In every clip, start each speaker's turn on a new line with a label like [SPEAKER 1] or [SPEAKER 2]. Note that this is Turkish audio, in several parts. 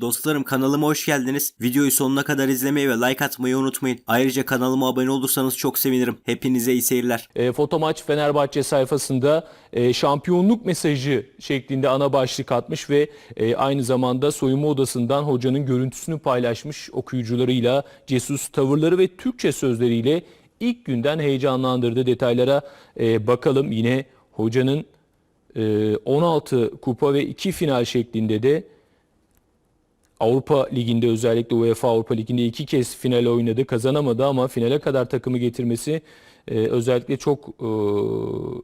[SPEAKER 1] Dostlarım kanalıma hoş geldiniz. Videoyu sonuna kadar izlemeyi ve like atmayı unutmayın. Ayrıca kanalıma abone olursanız çok sevinirim. Hepinize iyi seyirler.
[SPEAKER 2] E, Fotomaç Fenerbahçe sayfasında e, şampiyonluk mesajı şeklinde ana başlık atmış ve e, aynı zamanda soyunma odasından hocanın görüntüsünü paylaşmış okuyucularıyla Jesus tavırları ve Türkçe sözleriyle ilk günden heyecanlandırdı. Detaylara e, bakalım yine hocanın e, 16 kupa ve 2 final şeklinde de Avrupa Ligi'nde özellikle UEFA Avrupa Ligi'nde iki kez final oynadı. Kazanamadı ama finale kadar takımı getirmesi e, özellikle çok e,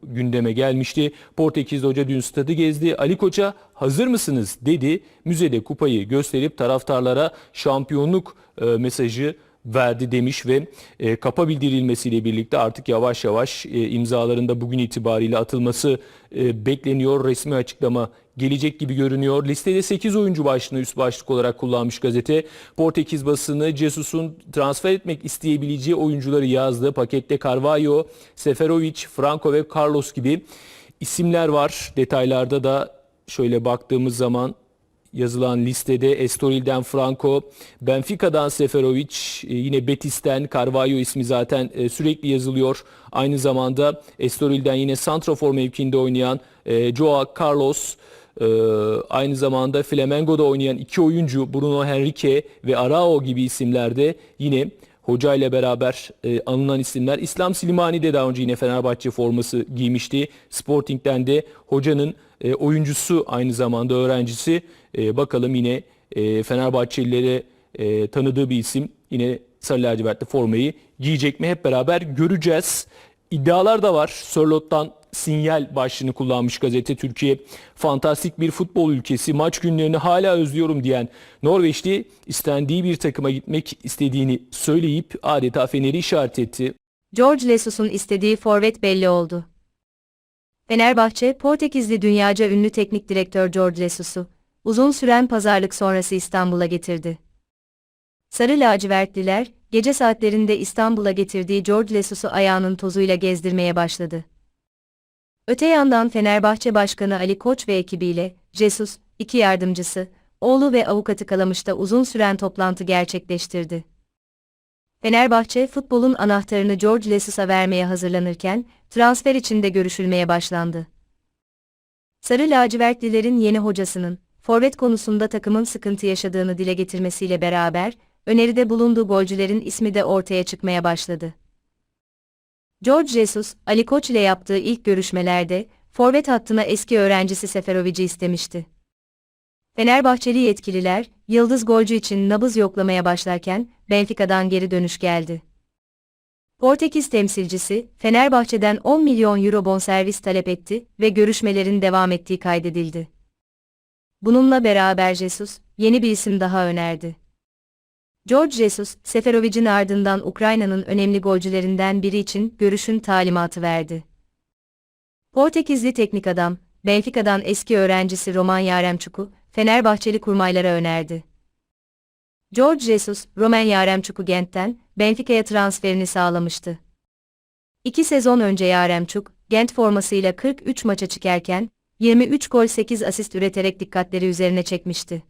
[SPEAKER 2] gündeme gelmişti. Portekizli hoca dün stadı gezdi. Ali Koç'a hazır mısınız dedi. Müzede kupayı gösterip taraftarlara şampiyonluk e, mesajı verdi demiş ve e, kapa bildirilmesiyle birlikte artık yavaş yavaş e, imzalarında bugün itibariyle atılması e, bekleniyor. Resmi açıklama gelecek gibi görünüyor. Listede 8 oyuncu başlığını üst başlık olarak kullanmış gazete. Portekiz basını Jesus'un transfer etmek isteyebileceği oyuncuları yazdı. Pakette Carvalho, Seferovic, Franco ve Carlos gibi isimler var. Detaylarda da şöyle baktığımız zaman yazılan listede Estoril'den Franco, Benfica'dan Seferovic, e, yine Betis'ten Carvalho ismi zaten e, sürekli yazılıyor. Aynı zamanda Estoril'den yine santrafor mevkiinde oynayan e, Joao Carlos, aynı zamanda Flamengo'da oynayan iki oyuncu Bruno Henrique ve Arao gibi isimlerde yine Hoca ile beraber e, anılan isimler. İslam Silimani de daha önce yine Fenerbahçe forması giymişti. Sporting'den de hocanın e, oyuncusu aynı zamanda öğrencisi. E, bakalım yine e, Fenerbahçelilere e, tanıdığı bir isim. Yine sarı lacivertli formayı giyecek mi hep beraber göreceğiz. İddialar da var. Sörlot'tan sinyal başlığını kullanmış gazete Türkiye fantastik bir futbol ülkesi maç günlerini hala özlüyorum diyen Norveçli istendiği bir takıma gitmek istediğini söyleyip adeta feneri işaret etti.
[SPEAKER 3] George Lesus'un istediği forvet belli oldu. Fenerbahçe, Portekizli dünyaca ünlü teknik direktör George Lesus'u uzun süren pazarlık sonrası İstanbul'a getirdi. Sarı lacivertliler, gece saatlerinde İstanbul'a getirdiği George Lesus'u ayağının tozuyla gezdirmeye başladı. Öte yandan Fenerbahçe Başkanı Ali Koç ve ekibiyle, Jesus, iki yardımcısı, oğlu ve avukatı Kalamış'ta uzun süren toplantı gerçekleştirdi. Fenerbahçe futbolun anahtarını George Lesus'a vermeye hazırlanırken transfer için de görüşülmeye başlandı. Sarı lacivertlilerin yeni hocasının forvet konusunda takımın sıkıntı yaşadığını dile getirmesiyle beraber öneride bulunduğu golcülerin ismi de ortaya çıkmaya başladı. George Jesus, Ali Koç ile yaptığı ilk görüşmelerde forvet hattına eski öğrencisi Seferovic'i istemişti. Fenerbahçeli yetkililer, yıldız golcü için nabız yoklamaya başlarken, Benfica'dan geri dönüş geldi. Portekiz temsilcisi, Fenerbahçe'den 10 milyon euro bonservis talep etti ve görüşmelerin devam ettiği kaydedildi. Bununla beraber Jesus, yeni bir isim daha önerdi. George Jesus, Seferovic'in ardından Ukrayna'nın önemli golcülerinden biri için görüşün talimatı verdi. Portekizli teknik adam, Benfica'dan eski öğrencisi Roman Yaremçuk'u, Fenerbahçeli kurmaylara önerdi. George Jesus, Roman Yaremçuk'u Gent'ten, Benfica'ya transferini sağlamıştı. İki sezon önce Yaremçuk, Gent formasıyla 43 maça çıkarken, 23 gol 8 asist üreterek dikkatleri üzerine çekmişti.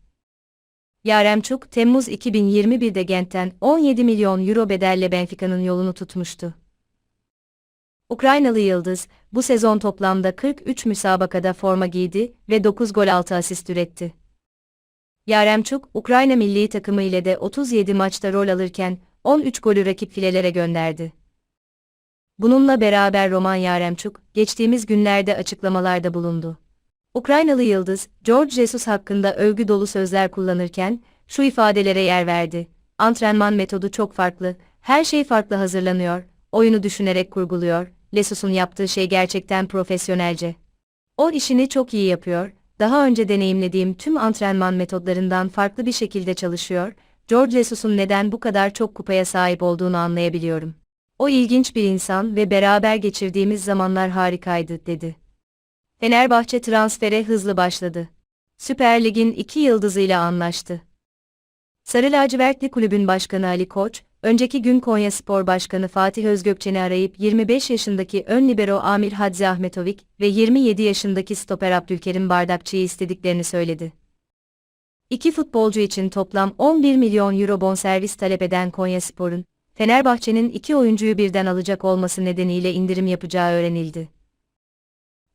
[SPEAKER 3] Yaremçuk, Temmuz 2021'de Gent'ten 17 milyon euro bedelle Benfica'nın yolunu tutmuştu. Ukraynalı Yıldız, bu sezon toplamda 43 müsabakada forma giydi ve 9 gol 6 asist üretti. Yaremçuk, Ukrayna milli takımı ile de 37 maçta rol alırken 13 golü rakip filelere gönderdi. Bununla beraber Roman Yaremçuk, geçtiğimiz günlerde açıklamalarda bulundu. Ukraynalı Yıldız, George Jesus hakkında övgü dolu sözler kullanırken, şu ifadelere yer verdi. Antrenman metodu çok farklı, her şey farklı hazırlanıyor, oyunu düşünerek kurguluyor, Lesus'un yaptığı şey gerçekten profesyonelce. O işini çok iyi yapıyor, daha önce deneyimlediğim tüm antrenman metodlarından farklı bir şekilde çalışıyor, George Lesus'un neden bu kadar çok kupaya sahip olduğunu anlayabiliyorum. O ilginç bir insan ve beraber geçirdiğimiz zamanlar harikaydı, dedi. Fenerbahçe transfere hızlı başladı. Süper Lig'in iki yıldızıyla anlaştı. Sarı lacivertli kulübün başkanı Ali Koç, önceki gün Konya Spor Başkanı Fatih Özgökçen'i arayıp 25 yaşındaki ön libero Amir Hadzi Ahmetovic ve 27 yaşındaki stoper Abdülkerim Bardakçı'yı istediklerini söyledi. İki futbolcu için toplam 11 milyon euro bonservis talep eden Konyaspor'un, Fenerbahçe'nin iki oyuncuyu birden alacak olması nedeniyle indirim yapacağı öğrenildi.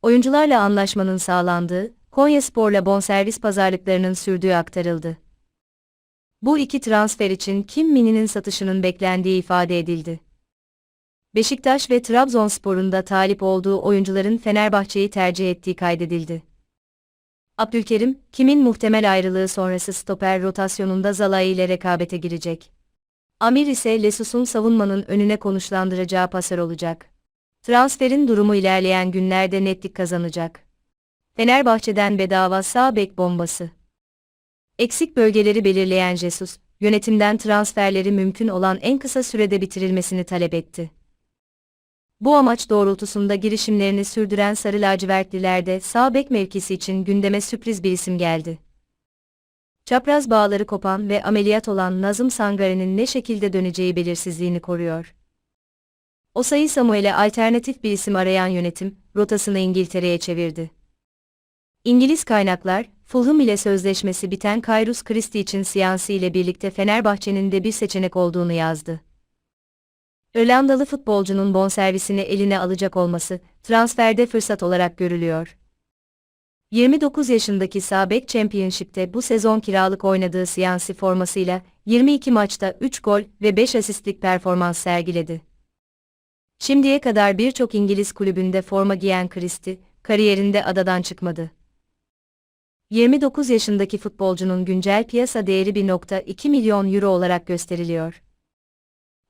[SPEAKER 3] Oyuncularla anlaşmanın sağlandığı, Konyaspor'la bonservis pazarlıklarının sürdüğü aktarıldı. Bu iki transfer için Kim Min'in satışının beklendiği ifade edildi. Beşiktaş ve Trabzonspor'un da talip olduğu oyuncuların Fenerbahçe'yi tercih ettiği kaydedildi. Abdülkerim, Kim'in muhtemel ayrılığı sonrası stoper rotasyonunda Zalai ile rekabete girecek. Amir ise Lesus'un savunmanın önüne konuşlandıracağı pasör olacak. Transferin durumu ilerleyen günlerde netlik kazanacak. Fenerbahçe'den bedava sağ bek bombası. Eksik bölgeleri belirleyen Jesus, yönetimden transferleri mümkün olan en kısa sürede bitirilmesini talep etti. Bu amaç doğrultusunda girişimlerini sürdüren Sarı Lacivertlilerde sağ bek mevkisi için gündeme sürpriz bir isim geldi. Çapraz bağları kopan ve ameliyat olan Nazım Sangare'nin ne şekilde döneceği belirsizliğini koruyor. Osayi Samuel'e alternatif bir isim arayan yönetim, rotasını İngiltere'ye çevirdi. İngiliz kaynaklar, Fulham ile sözleşmesi biten Kyrus Christie için Siyansi ile birlikte Fenerbahçe'nin de bir seçenek olduğunu yazdı. Irlandalı futbolcunun bonservisini eline alacak olması, transferde fırsat olarak görülüyor. 29 yaşındaki Sabek Championship'te bu sezon kiralık oynadığı Siyansi formasıyla 22 maçta 3 gol ve 5 asistlik performans sergiledi. Şimdiye kadar birçok İngiliz kulübünde forma giyen Christie, kariyerinde adadan çıkmadı. 29 yaşındaki futbolcunun güncel piyasa değeri 1.2 milyon euro olarak gösteriliyor.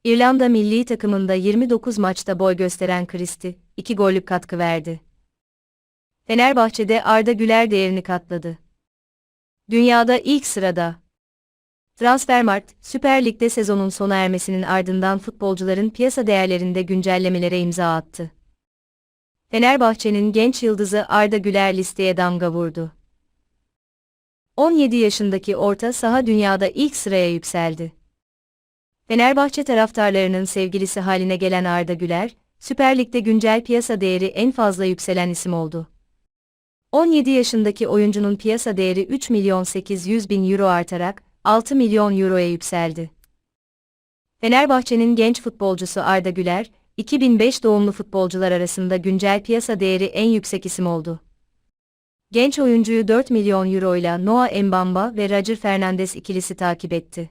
[SPEAKER 3] İrlanda milli takımında 29 maçta boy gösteren Christie, 2 gollük katkı verdi. Fenerbahçe'de Arda Güler değerini katladı. Dünyada ilk sırada. Transfermarkt, Süper Lig'de sezonun sona ermesinin ardından futbolcuların piyasa değerlerinde güncellemelere imza attı. Fenerbahçe'nin genç yıldızı Arda Güler listeye damga vurdu. 17 yaşındaki orta saha dünyada ilk sıraya yükseldi. Fenerbahçe taraftarlarının sevgilisi haline gelen Arda Güler, Süper Lig'de güncel piyasa değeri en fazla yükselen isim oldu. 17 yaşındaki oyuncunun piyasa değeri 3 milyon 800 bin euro artarak 6 milyon euroya yükseldi. Fenerbahçe'nin genç futbolcusu Arda Güler, 2005 doğumlu futbolcular arasında güncel piyasa değeri en yüksek isim oldu. Genç oyuncuyu 4 milyon euro ile Noah Mbamba ve Roger Fernandes ikilisi takip etti.